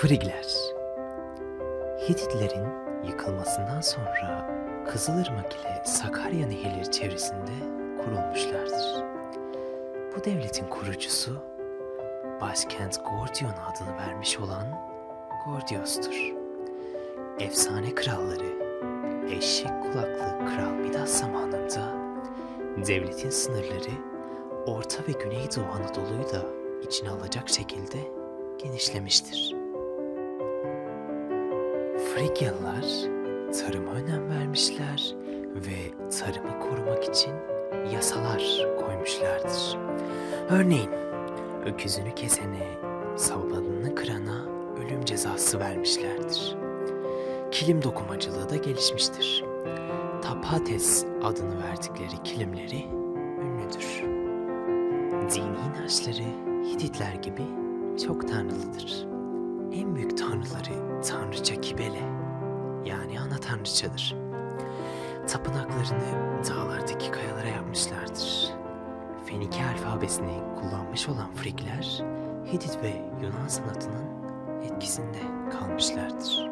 Frigler Hititlerin yıkılmasından sonra Kızılırmak ile Sakarya nehirleri çevresinde kurulmuşlardır. Bu devletin kurucusu başkent Gordion adını vermiş olan Gordios'tur. Efsane kralları eşek kulaklı Kral Midas zamanında devletin sınırları Orta ve Güneydoğu Anadolu'yu da içine alacak şekilde genişlemiştir. Frigyalılar tarıma önem vermişler ve tarımı korumak için yasalar koymuşlardır. Örneğin öküzünü kesene, sabanını kırana ölüm cezası vermişlerdir. Kilim dokumacılığı da gelişmiştir. Tapates adını verdikleri kilimleri ünlüdür. Dini inançları Hititler gibi çok tanrılıdır. En büyük tanrıları Tanrıça Kibele yani ana tanrıçadır. Tapınaklarını dağlardaki kayalara yapmışlardır. Fenike alfabesini kullanmış olan Frigler, Hitit ve Yunan sanatının etkisinde kalmışlardır.